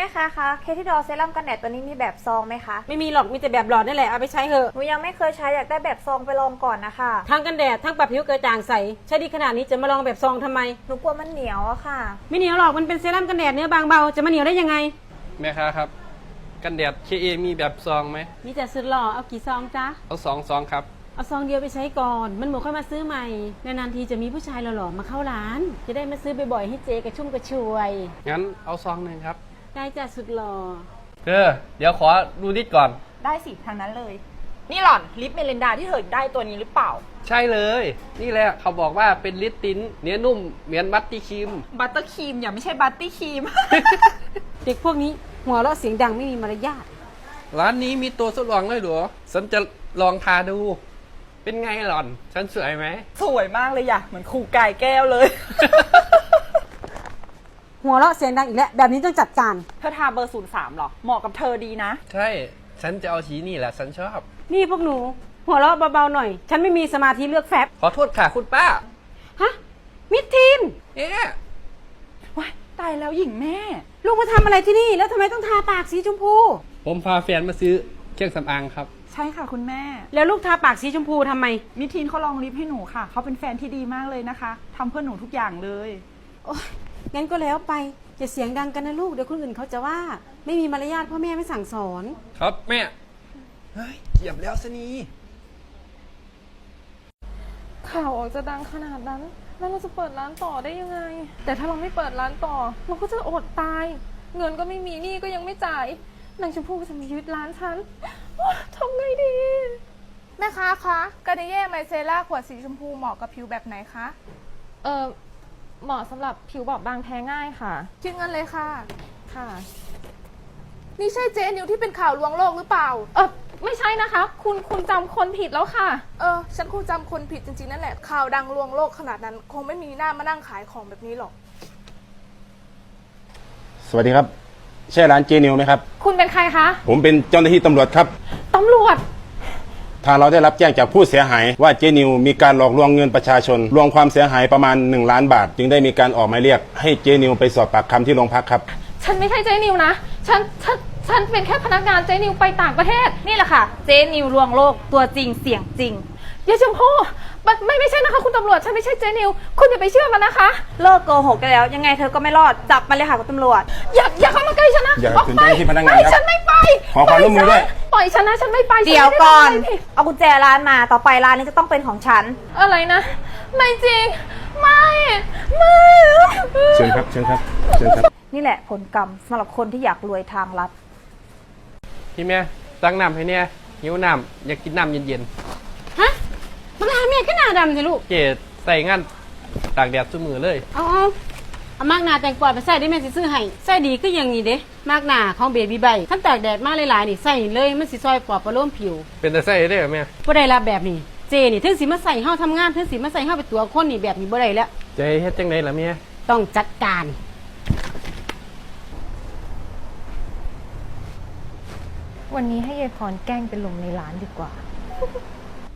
แม่ค้าคะเคที่ดอเซรั่มกันแดดตัวนี้มีแบบซองไหมคะ ไม่มีหรอกมีแต่แบบหลอดนั่นแหละเอาไปใช้เถอะหนูยังไม่เคยใช้อยากได้แบบซองไปลองก่อนนะคะ ทั้งกันแดดทั้งปรับผิวกระจ่างใสใช้ดีขนาดนี้จะมาลองแบบซองทำไม หนูกลัวมันเหนียวอะค่ะ ไม่เหนียวหรอกมันเป็นเซรั่มกันแดดเนื้อบางเบาจะมาเหนียวได้ยังไง แม่ค้าครับ กันแดดเคเอมีแบบซองไหมมีแต่สุดหล่อเอากี่ซองจ๊ะเอาสองซองครับเอาซองเดียวไปใช้ก่อน มันหมดค่อยมาซื้อใหม่นานๆทีจะมีผู้ชายหล่อๆมาเข้าร้าน จะได้มาซื้อบ่อยๆให้เจกระชุ่มกระชวยงั้นเอาซองหนึ่งครับ ได้จ้ะสุดหล่อเออเดี๋ยวขอดูนิดก่อน ได้สิทางนั้นเลย นี่หล่อนลิปเมลินดาที่เธอได้ตัวนี้หรือเปล่า ใช่เลย นี่แหละเขาบอกว่าเป็นลิปติ้นเนื้อนุ่มเหมือนบัตตี้ครีม บัตเตอร์ครีมอย่าไม่ใช่บัตตี้ครีม เด็กพวกนี้หัวเราะเสียงดังไม่มีมารยาทร้านนี้มีตัวทดลองด้วยเหรอฉันจะลองทาดู เป็นไงหล่อน ฉันสวยไหม สวยมากเลยอะเหมือนครูกายแก้วเลย หัวเราะเสียงดังอีกแล้วแบบนี้ต้องจัดการ เธอทาเบอร์ศูนย์สามหรอ เหมาะกับเธอดีนะ ใช่ ฉันจะเอาสีนี่แหละ ฉันชอบ นี่พวกหนู หัวเราะเบาๆหน่อย ฉันไม่มีสมาธิเลือกแฟบขอโทษค่ะคุณป้า ฮะ มิดทีนเอ๊ะว้ายตายแล้วหญิงแม่ ลูกมาทำอะไรที่นี่ แล้วทำไมต้องทาปากสีชมพู ผมพาแฟนมาซื้อเครื่องสำอางครับ ใช่ค่ะคุณแม่ แล้วลูกทาปากสีชมพูทำไม มิทีนเขาลองลิปให้หนูค่ะ เขาเป็นแฟนที่ดีมากเลยนะคะ ทำเพื่อหนูทุกอย่างเลย โอ๊ย งั้นก็แล้วไปอย่าเสียงดังกันนะลูกเดี๋ยวคนอื่นเขาจะว่าไม่มีมารยาทพ่อแม่ไม่สั่งสอน ครับแม่ เฮ้ยเหยียบแล้วสนีข่าวออกจะดังขนาดนั้น แล้วเราจะเปิดร้านต่อได้ยังไง แต่ถ้าเราไม่เปิดร้านต่อ เราก็จะอดตาย เงินก็ไม่มีหนี้ก็ยังไม่จ่ายนางชมพู่ก็จะมายึดร้านฉันโอ๊ยทำไงดี แม่ค้าคะกาเนเย่ไมเซล่าขวดสีชมพูเหมาะกับผิวแบบไหนคะ เออ เหมาะสำหรับผิวบอบบางแพ้ง่ายค่ะ คิดเงินเลยค่ะ ค่ะ นี่ใช่เจนิวที่เป็นข่าวลวงโลกหรือเปล่า เออไม่ใช่นะคะ คุณคุณจำคนผิดแล้วค่ะ เออ ฉันคงจำคนผิดจริงๆนั่นแหละ ข่าวดังลวงโลกขนาดนั้น คงไม่มีหน้ามานั่งขายของแบบนี้หรอก สวัสดีครับ ใช่ร้านเจนิวไหมครับ คุณเป็นใครคะ ผมเป็นเจ้าหน้าที่ตำรวจครับ ตำรวจ ทางเราได้รับแจ้งจากผู้เสียหาย ว่าเจนิวมีการหลอกลวงเงินประชาชน รวมความเสียหายประมาณ 1 ล้านบาท จึงได้มีการออกหมายเรียก ให้เจนิวไปสอบปากคำที่โรงพักครับ ฉันไม่ใช่เจนิวนะ ฉัน ฉัน ฉันเป็นแค่พนักงานเจนิวไปต่างประเทศ นี่แหละค่ะ เจนิวลวงโลกตัวจริงเสียงจริง ยายชมพู่ไม่ไม่ไม่ใช่นะคะ คุณตำรวจฉันไม่ใช่เจนิว คุณอย่าไปเชื่อมันนะคะ เลิกโกหกได้แล้ว ยังไงเธอก็ไม่รอด จับมาเลยค่ะคุณตำรวจ อย่าอย่าเข้ามาใกล้ฉันนะอย่าออกถึงไปเจ้าหน้าที่พนักงานไม่ครับฉันไม่ไปขอความร่วมมือด้วย ปล่อยฉันนะฉันไม่ไปฉันเดี๋ยวไม่ไก่อนทำอะไรผิดเอากุญแจร้านมา ต่อไปร้านนี้จะต้องเป็นของฉัน อะไรนะ ไม่จริง ไม่ไม่เชิญครับ เชิญครับ เชิญครับ นี่แหละผลกรรมสำหรับคนที่อยากรวยทางลัด พี่แม่ตั้งน้ำให้เนี่ยหิวน้ำอยากกินน้ำเย็นฮะ มาลาแม่ก็หน้าดำสิลูกๆเกดใส่งานตากแดดซุมือเลย เอาเอาเอามากหนาแต่งกวาดไปใส่ได้แม่สิซื้อให้ใส่ดีก็อย่างนี้เด้มากหนาของเบบี้ใบขั้นตากแดดมาหลายๆนี่ใส่เลยมันสิซอยปลอบประโลมผิวเป็นแต่ใส่ได้เหรอแม่บ่ได้รับแบบนี้เจนี่ถึงสิมาใส่เฮาทำงานถึงสิมาใส่เฮาไปตัวคนนี่แบบนี้บ่ได้แล้วจะให้เฮ็ดจังไดล่ะแม่ต้องจัดการ วันนี้ให้ยายพรแกล้งเป็นลมในร้านดีกว่า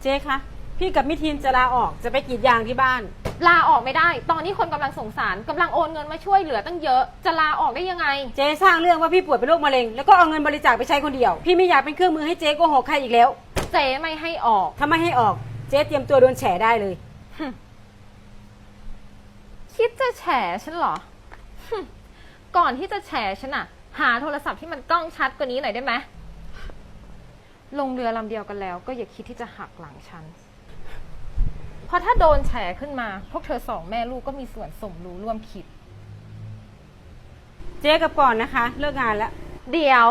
เจ๊คะ พี่กับมิทีนจะลาออกจะไปกรีดยางที่บ้าน ลาออกไม่ได้ ตอนนี้คนกำลังสงสารกำลังโอนเงินมาช่วยเหลือตั้งเยอะ จะลาออกได้ยังไง เจ๊สร้างเรื่องว่าพี่ป่วยเป็นโรคมะเร็งแล้วก็เอาเงินบริจาคไปใช้คนเดียว พี่ไม่อยากเป็นเครื่องมือให้เจ๊โกหกใครอีกแล้ว เจ๊ไม่ให้ออก ถ้าไม่ให้ออกเจ๊เตรียมตัวโดนแฉได้เลย คิดจะแฉฉันเหรอก่อนที่จะแฉฉันอะหาโทรศัพท์ที่มันกล้องชัดกว่านี้หน่อยได้ไหมลงเรือลำเดียวกันแล้ว ก็อย่าคิดที่จะหักหลังฉันเพ ราะถ้าโดนแฉขึ้นมา พวกเธอสองแม่ลูกก็มีส่วนสมรู้ร่วมคิด เจ๊กับก่อนนะคะ เลิกงานแล้ว เดี๋ยว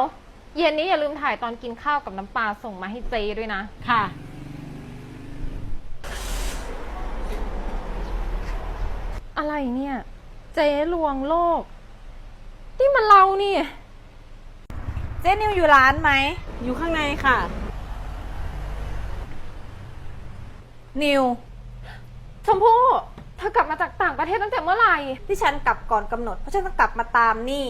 เย็นนี้อย่าลืมถ่ายตอนกินข้าวกับน้ำปลาส่งมาให้เจด้วยนะ ค่ะ อะไรเนี่ย เจ๊ลวงโลก นี่มันเรานี่ เจนิวอยู่ร้านไหม อยู่ข้างในค่ะ นิว ชมพู่เธอกลับมาจากต่างประเทศตั้งแต่เมื่อไหร่ ที่ฉันกลับก่อนกำหนด เพราะฉันต้องกลับมาตามหนี่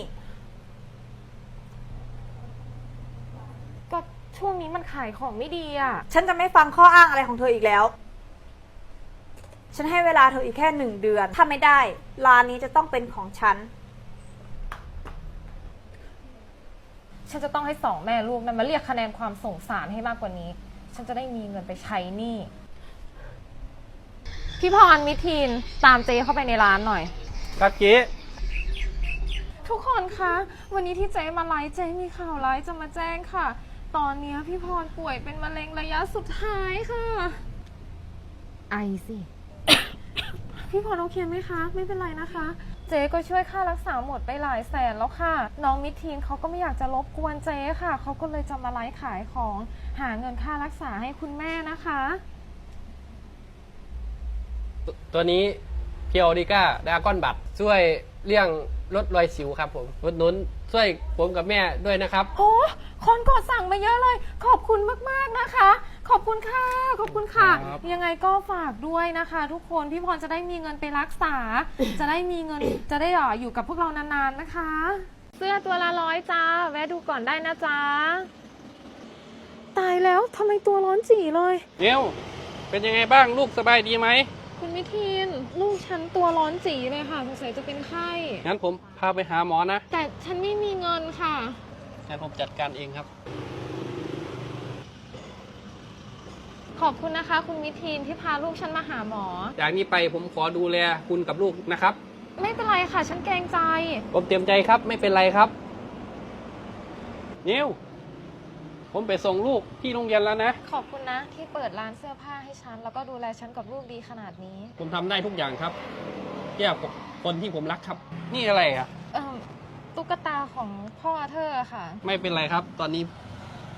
ก็ช่วงนี้มันขายของไม่ดีอะฉันจะไม่ฟังข้ออ้างอะไรของเธออีกแล้ว ฉันให้เวลาเธออีกแค่หนึ่งเดือน ถ้าไม่ได้ร้านนี้จะต้องเป็นของฉัน ฉันจะต้องให้สองแม่ลูกนั้นมาเรียกคะแนนความสงสารให้มากกว่านี้ ฉันจะได้มีเงินไปใช้หนี้ พี่พรมิทีนตามเจ๊เข้าไปในร้านหน่อย ครับเจ๊ทุกคนคะ วันนี้ที่เจ๊มาไลฟ์เจ๊มีข่าวร้ายจะมาแจ้งค่ะ ตอนเนี้ยพี่พรป่วยเป็นมะเร็งระยะสุดท้ายค่ะ ไอสิ พี่พรโอเคไหมคะ ไม่เป็นไรนะคะ เจ๊ก็ช่วยค่ารักษาหมดไปหลายแสนแล้วค่ะ น้องมิทีนเขาก็ไม่อยากจะรบกวนเจ๊ค่ะ เขาก็เลยจะมาไลฟ์ขายของ หาเงินค่ารักษาให้คุณแม่นะคะ ตตัวนี้เพียวดิก้าดากอนบัตช่วยเรื่องลดรอยสิวครับผมลดนุนช่วยผมกับแม่ด้วยนะครับ โอ้คนกดสั่งมาเยอะเลย ขอบคุณมาก ๆ นะคะ ขอบคุณค่ะ ขอบคุณค่ะ ครับ ยังไงก็ฝากด้วยนะคะ ทุกคน พี่พรจะได้มีเงินไปรักษา จะได้มีเงิน จะได้อะอยู่กับพวกเรานาน ๆ นะคะ เสื้อตัวละร้อยจ้า แวะดูก่อนได้นะจ๊ะตายแล้วทำไมตัวร้อนจีเลยเนียวเป็นยังไงบ้างลูกสบายดีไหม คุณมิทีนลูกฉันตัวร้อนจีเลยค่ะสงสัยจะเป็นไข้ งั้นผมพาไปหาหมอนะ แต่ฉันไม่มีเงินค่ะ งั้นผมจัดการเองครับ ขอบคุณนะคะ คุณมิทีนที่พาลูกฉันมาหาหมอ จากนี้ไปผมขอดูแลคุณกับลูกนะครับ ไม่เป็นไรค่ะ ฉันเกรงใจ ผมเต็มใจครับ ไม่เป็นไรครับ นิว ผมไปส่งลูกที่โรงเรียนแล้วนะ ขอบคุณนะที่เปิดร้านเสื้อผ้าให้ฉัน แล้วก็ดูแลฉันกับลูกดีขนาดนี้ ผมทำได้ทุกอย่างครับเกี่ยวกับคนที่ผมรักครับ นี่อะไรอะ เอ่อตุ๊กตาของพ่อเธอค่ะ ไม่เป็นไรครับ ตอนนี้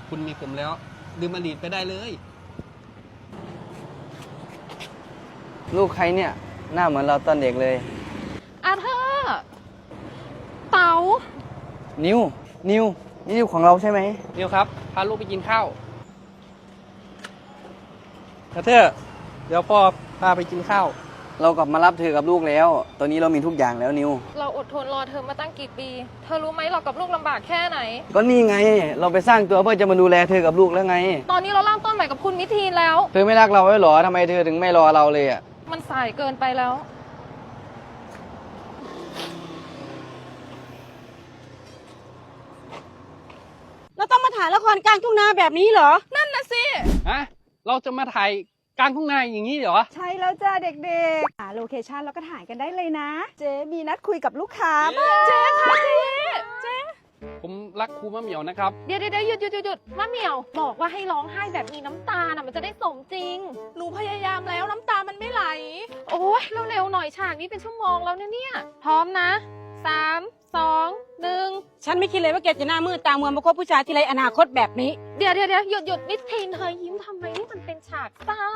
คุณมีผมแล้วดื่มอดีตไปได้เลย ลูกใครเนี่ย หน้าเหมือนเราตอนเด็กเลย อาเธอร์เต๋านิวนิว นี่นิวของเราใช่ไหมนิวครับพาลูกไปกินข้าวกระเทอเดี๋ยวพ่อพาไปกินข้าว เรากลับมารับเธอกับลูกแล้ว ตอนนี้เรามีทุกอย่างแล้วนิว เราอดทนรอเธอมาตั้งกี่ปี เธอรู้ไหมเรากับลูกลำบากแค่ไหน ก็นี่ไง เราไปสร้างตัวเพื่อจะมาดูแลเธอกับลูกแล้วไง ตอนนี้เราเริ่มต้นใหม่กับคุณมิทีนแล้ว เธอไม่รักเราไว้หรอทำไมเธอถึงไม่รอเราเลยอะ มันสายเกินไปแล้ว เราต้องมาถ่ายละครกลางทุ่งนาแบบนี้เหรอ นั่นนะสิ ฮะเราจะมาถ่ายกลางทุ่งนาอย่างนี้เหรอ ใช่แล้วจ้าเด็กๆหาโลเคชันแล้วก็ถ่ายกันได้เลยนะ เจ๊มีนัดคุยกับลูกค้าบ้างเจ๊ค่ะเจ๊เจ๊ผมรักครูมะเหมียวนะครับ เดี๋ยวเดี๋ยวหยุดหยุดหยุดหยุดมะเหมียว บอกว่าให้ร้องไห้แบบมีน้ำตาน่ะมันจะได้สมจริง หนูพยายามแล้วน้ำตามันไม่ไหล โอ้ยเร็วๆหน่อยฉากนี้เป็นชั่วโมงแล้วเนี่ยเนี่ย พร้อมนะสาม สองหนึ่งฉันไม่คิดเลยว่าแกจะหน้ามืดตามัวมาคบผู้ชายที่ไรอนาคตแบบนี้ เดี๋ยวเดี๋ยวเดี๋ยวหยุดหยุดมิทีนเธอยิ้มทำไมนี่มันเป็นฉากเศร้า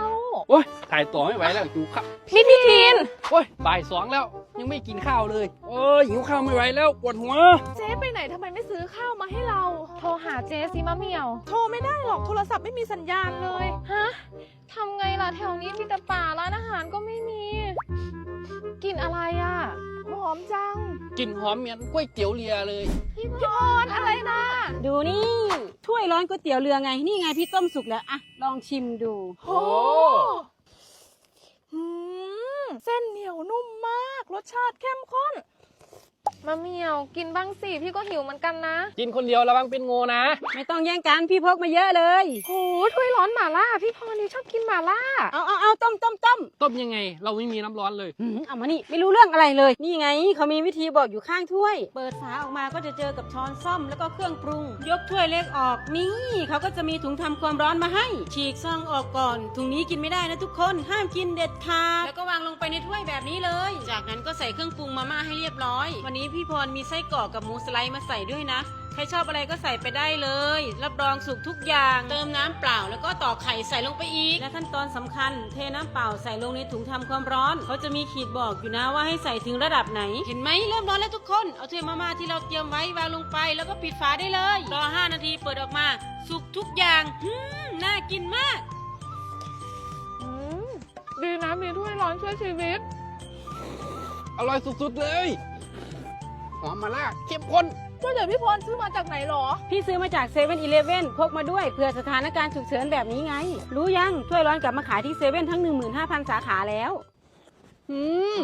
โอ้ยถ่ายต่อไม่ไหวแล้วหิวข้าวมิทีนโอ้ยบ่ายสองแล้วยังไม่กินข้าวเลยโอ้ยหิวข้าวไม่ไหวแล้วปวดหัว เจ๊ไปไหนทำไมไม่ซื้อข้าวมาให้เรา โทรหาเจสิมะเหมียว โทรไม่ได้หรอกโทรศัพท์ไม่มีสัญญาณเลยฮะทำไงล่ะแถวนี้มีแต่ป่าร้านอาหารก็ไม่มีกลินอะไรอะ หอมจัง กลิ่นหอมเหมือนก๋วยเตี๋ยวเรือเลย พี่พรอะไรนะดูนี่ ถ้วยร้อนก๋วยเตี๋ยวเรือไง นี่ไงพี่ต้มสุกแล้วอะลองชิมดูโหหืมเส้นเหนียวนุ่มมาก รสชาติเข้มข้น มะเหมียวกินบ้างสิพี่ก็หิวเหมือนกันนะกินคนเดียวระวังเป็นงูนะ ไม่ต้องแย่งกันพี่พกมาเยอะเลย โหถ้วยร้อนหม่าล่า พี่พรนี่ชอบกินหม่าล่าเอาเอาเอาต้มต้มต้มต้มยังไง เราไม่มีน้ำร้อนเลย หืมเอามานี่ไม่รู้เรื่องอะไรเลย นี่ไงเขามีวิธีบอกอยู่ข้างถ้วย เปิดฝาออกมาก็จะเจอกับช้อนซ่อมแล้วก็เครื่องปรุง ยกถ้วยเล็กออก นี่เขาก็จะมีถุงทำความร้อนมาให้ ฉีกซองออกก่อน ถุงนี้กินไม่ได้นะทุกคนห้ามกินเด็ดขาดแล้วก็วางลงไปในถ้วยแบบนี้เลย จากนั้นก็ใส่เครื่องปรุงมาม่าให้เรียบร้อยวันนี้พี่พรมีไส้กรอกกับหมูสไลด์มาใส่ด้วยนะ ใครชอบอะไรก็ใส่ไปได้เลย รับรองสุกทุกอย่าง เติมน้ำเปล่าแล้วก็ต่อกไข่ใส่ลงไปอีก และขั้นตอนสำคัญ เทน้ำเปล่าใส่ลงในถุงทำความร้อน เขาจะมีขีดบอกอยู่นะว่าให้ใส่ถึงระดับไหน เห็นไหมเริ่มร้อนแล้วทุกคน เอาถ้วยมาม่าที่เราเตรียมไว้วางลงไปแล้วก็ปิดฝาได้เลย รอ 5 นาทีเปิดออกมา สุกทุกอย่างหืมน่ากินมาก อืมดีนะมีถ้วยร้อนช่วยชีวิต อร่อยสุดๆเลย หอมมาล่าเข้มข้นก็เดี๋ยวพี่พรซื้อมาจากไหนหรอ พี่ซื้อมาจากเซเว่นอีเลฟเว่นพกมาด้วยเผื่อสถานการณ์ฉุกเฉินแบบนี้ไง รู้ยังถ้วยร้อนกลับมาขายที่เซเว่นทั้ง 15,000 สาขาแล้ว อืม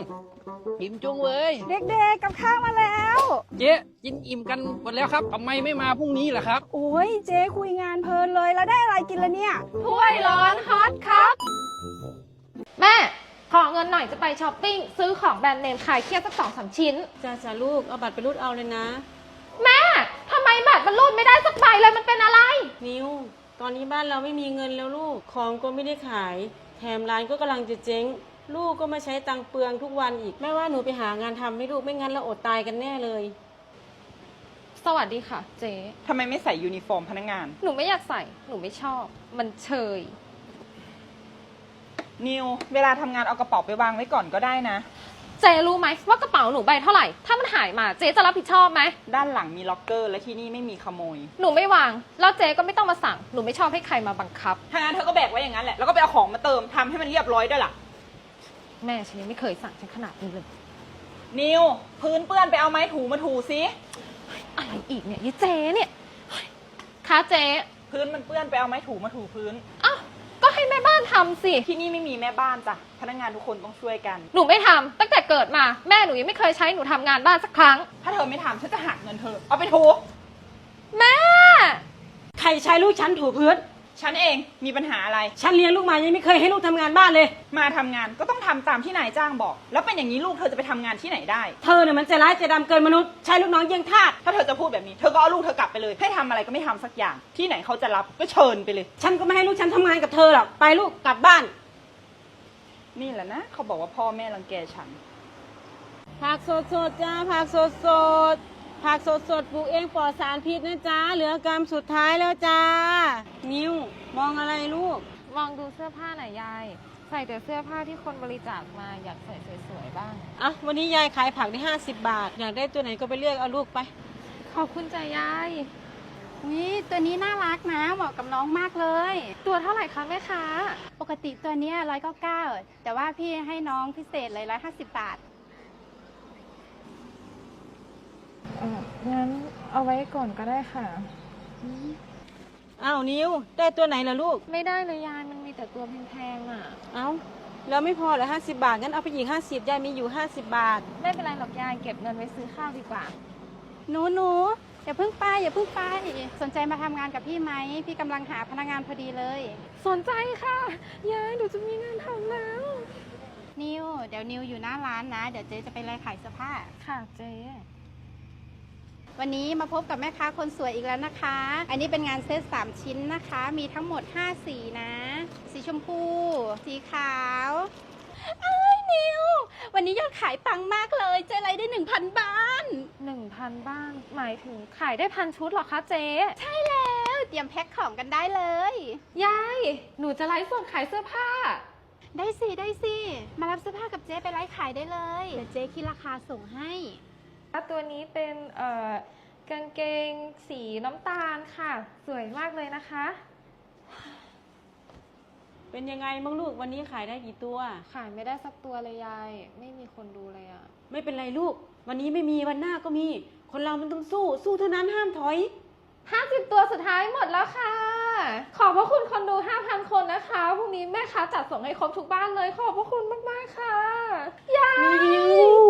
อิ่มจุงเว้ยเด็กๆกับข้าวมาแล้ว เจ๊กินอิ่มกันหมดแล้วครับทำไมไม่มาพรุ่งนี้ล่ะครับ โอ้ยเจ๊คุยงานเพลินเลยแล้วได้อะไรกินละเนี่ย ถ้วยร้อนฮอตครับ แม่ ขอเงินหน่อยจะไปช้อปปิ้งซื้อของแบรนด์เนมขายเครียดสักสองสามชิ้น จ้าจ้าลูก เอาบัตรไปรูดเอาเลยนะ แม่ทำไมบัตรมันรูดไม่ได้สักใบเลยมันเป็นอะไร นิว ตอนนี้บ้านเราไม่มีเงินแล้วลูก ของก็ไม่ได้ขาย แถมร้านก็กำลังจะเจ๊ง ลูกก็มาใช้ตังค์เปลืองทุกวันอีก แม่ว่าหนูไปหางานทำให้ลูกไม่งั้นเราอดตายกันแน่เลย สวัสดีค่ะ เจ๊ทำไมไม่ใส่ยูนิฟอร์มพนักงาน หนูไม่อยากใส่ หนูไม่ชอบ มันเชย นิวเวลาทำงานเอากระเป๋าไปวางไว้ก่อนก็ได้นะ เจ๊รู้ไหมว่ากระเป๋าหนูใบเท่าไหร่ ถ้ามันหายมาเจ๊จะรับผิดชอบไหม ด้านหลังมีล็อกเกอร์และที่นี่ไม่มีขโมย หนูไม่วาง แล้วเจ๊ก็ไม่ต้องมาสั่ง หนูไม่ชอบให้ใครมาบังคับ ถ้างั้นเธอก็แบกไว้อย่างนั้นแหละ แล้วก็ไปเอาของมาเติมทำให้มันเรียบร้อยด้วยล่ะ แม่ฉันยังไม่เคยสั่งฉันขนาดนี้เลย นิวพื้นเปื้อนไปเอาไม้ถูมาถูซิ อะไรอีกเนี่ยยี่เจ๊เนี่ยเฮ้ยคะเจ๊พื้นมันเปื้อนไปเอาไม้ถูมาถูพื้น อ้าวก็ ให้แม่บ้านทำสิ ที่นี่ไม่มีแม่บ้านจ้ะ พนักงานทุกคนต้องช่วยกัน หนูไม่ทำตั้งแต่เกิดมาแม่หนูยังไม่เคยใช้หนูทำงานบ้านสักครั้ง ถ้าเธอไม่ทำฉันจะหักเงินเธอ เอาไปถูแม่ ใครใช้ลูกฉันถูพื้น ฉันเองมีปัญหาอะไร ฉันเลี้ยงลูกมายังไม่เคยให้ลูกทำงานบ้านเลย มาทำงานก็ต้องทำตามที่นายจ้างบอก แล้วเป็นอย่างนี้ลูกเธอจะไปทำงานที่ไหนได้ เธอเนี่ยมันใจร้ายใจดำเกินมนุษย์ใช้ลูกน้องเยี่ยงทาสถ้าเธอจะพูดแบบนี้เธอก็เอาลูกเธอกลับไปเลย ให้ทำอะไรก็ไม่ทำสักอย่าง ที่ไหนเขาจะรับก็เชิญไปเลย ฉันก็ไม่ให้ลูกฉันทำงานกับเธอหรอกไปลูกกลับบ้าน นี่แหละนะ เขาบอกว่าพ่อแม่รังแกฉัน ผักสดสดๆจ้าผักสดสดๆ ผักสดสดๆปลูกเองปลอดสารพิษนะจ้าเหลือกรรมสุดท้ายแล้วจ้า นิวมองอะไรลูก มองดูเสื้อผ้าหน่อยยาย ใส่แต่เสื้อผ้าที่คนบริจาคมาอยากใส่สวยๆบ้าง อะ วันนี้ยายขายผักได้ 50 บาท อยากได้ตัวไหนก็ไปเลือกเอาลูกไป ขอบคุณจ้ะยายวิตัวนี้น่ารักนะเหมาะกับน้องมากเลย ตัวเท่าไหร่คะแม่ค้า ปกติตัวเนี้ร้อยเก้าเก้าแต่ว่าพี่ให้น้องพิเศษเลยร้อยห้าสิบบาท งั้น เอาไว้ก่อนก็ได้ค่ะ อ้าวนิวได้ตัวไหนล่ะลูก ไม่ได้เลยยายมันมีแต่ตัวแพงๆอะ เอ้าแล้วไม่พอเหรอห้าสิบาทงั้นเอาไปอีกห้าสิบยายมีอยู่ห้าสิบบาท ไม่เป็นไรหรอกยายเก็บเงินไว้ซื้อข้าวดีกว่า หนูหนูอย่าเพิ่งไปอย่าเพิ่งไปสนใจมาทำงานกับพี่ไหม พี่กำลังหาพนักงานพอดีเลย สนใจค่ะ ยายหนูจะมีงานทำแล้ว นิว เดี๋ยวนิวอยู่หน้าร้านนะ เดี๋ยวเจ๊จะไปไล่ขายเสื้อผ้า ค่ะเจ๊ วันนี้มาพบกับแม่ค้าคนสวยอีกแล้วนะคะ อันนี้เป็นงานเซต3 ชิ้นนะคะ มีทั้งหมด 5 สีนะ สีชมพู สีขาวเอ้ยนิว วันนี้ยอดขายปังมากเลย เจ๊ไรได้ 1,000 บ้านหนึ่งพันบ้าน หมายถึงขายได้พันชุดเหรอคะเจ๊ ใช่แล้วเตรียมแพ็คของกันได้เลย ยาย หนูจะไลฟ์สดขายเสื้อผ้า ได้สิได้สิ มารับเสื้อผ้ากับเจ๊ไปไลฟ์ขายได้เลย เดี๋ยวเจ๊คิดราคาส่งให้ ตัวนี้เป็นเอ่อกางเกงสีน้ำตาลค่ะ สวยมากเลยนะคะ เป็นยังไงบ้างลูกวันนี้ขายได้กี่ตัว ขายไม่ได้สักตัวเลยยาย ไม่มีคนดูเลยอะไม่เป็นไรลูก วันนี้ไม่มีวันหน้าก็มี คนเรามันต้องสู้สู้เท่านั้นห้ามถอยห้าสิบตัวสุดท้ายหมดแล้วค่ะ ขอบพระคุณคนดูห้าพันคนนะคะพรุ่งนี้แม่ค้าจัดส่งให้ครบทุกบ้านเลย ขอบพระคุณมากๆค่ะยายนิว